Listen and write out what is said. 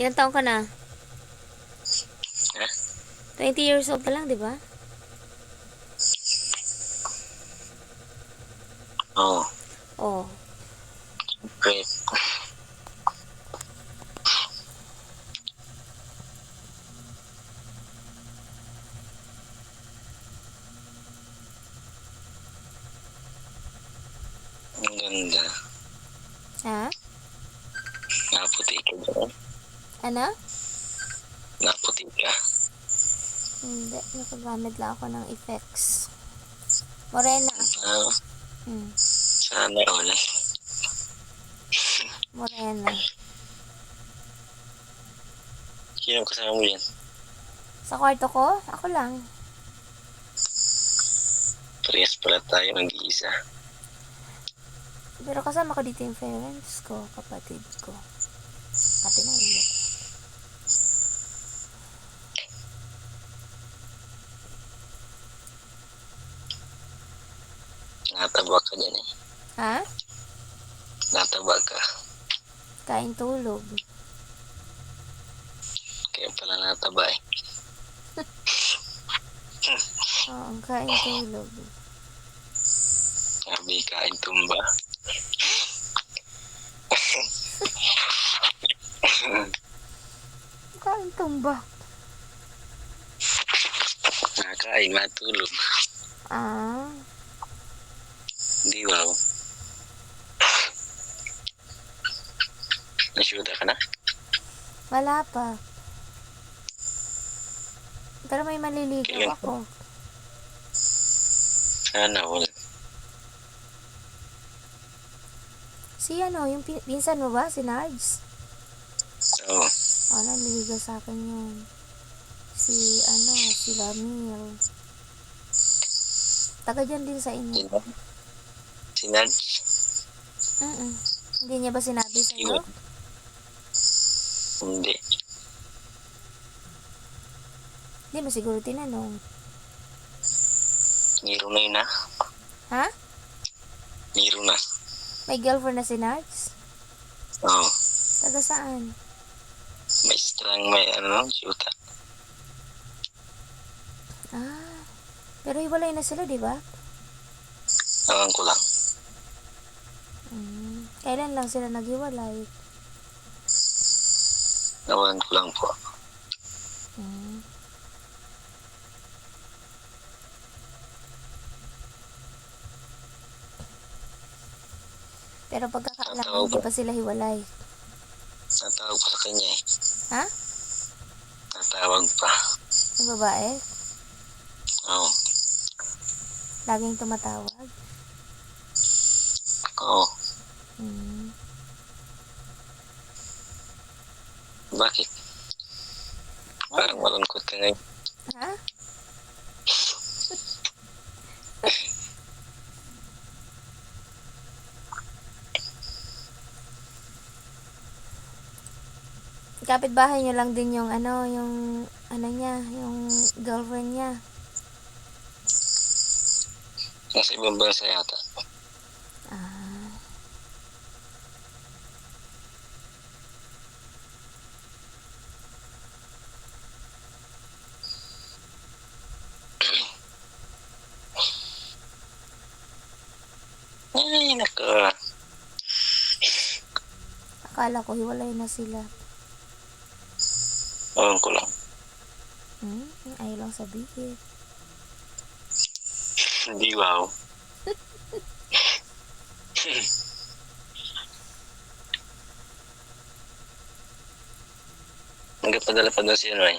Ilan taong ka na? Ha? 20 years old ka lang, di ba? Oo. Oo. Great. Ang ganda. Ha? Naputi ka dyan. Ano? Naputi ka. Hindi. Nakagamit lang ako ng effects. Morena. Ah, Hmm. sana all. Morena. Sino kasama mo yan? Sa kwarto ko? Ako lang. Parehas pala tayo nag-iisa. Pero kasama ko dito yung parents ko, kapatid ko. Kati ng ulo. Nataba ka dyan eh. Ha? Nataba ka. Kain tulog. Kaya pala nataba eh. Oo, kain tulog. Sabi kain tumba. Kain tumba. Nakain, matulog. Ah. Di wow. Nasyuta ka na? Wala pa. Pero may maliligaw Kailan ako. Sana all. Si ano, yung pin- pinsan mo ba? Si Nards? Oo. Oh, naliligaw sa akin yun. Si, ano, si Ramil. Taga dyan din sa inyo. Sino? Si Nance? Mm Hindi niya ba sinabi sa iyo? Iwan. Hindi. Hindi mo siguro tinanong. Niro na ah. Ha? Niro na. May girlfriend na si Nards? Oo. Taga saan? May strong may ano, syuta. Ah. Pero hiwalay na sila, di ba? Alam ko lang. Mm. Kailan lang sila naghiwalay? Awan ko lang po. Mm. Pero pagkakaalam Tatawa hindi pa sila hiwalay. Natawag pa sa kanya eh. Ha? Natawag pa. Yung babae? Oo. Laging tumatawag? Oo. Mm. Bakit? Parang malungkot ka ngayon. Ha? Kapit-bahay niyo lang din yung ano, yung ano niya, yung girlfriend niya. Nasa ibang bansa yata. Ah. Ay, naka. Akala ko hiwalay na sila. Awan ko lang. Hmm? Ayaw lang sabihin. Hindi wow. Nagpadala pa daw si eh.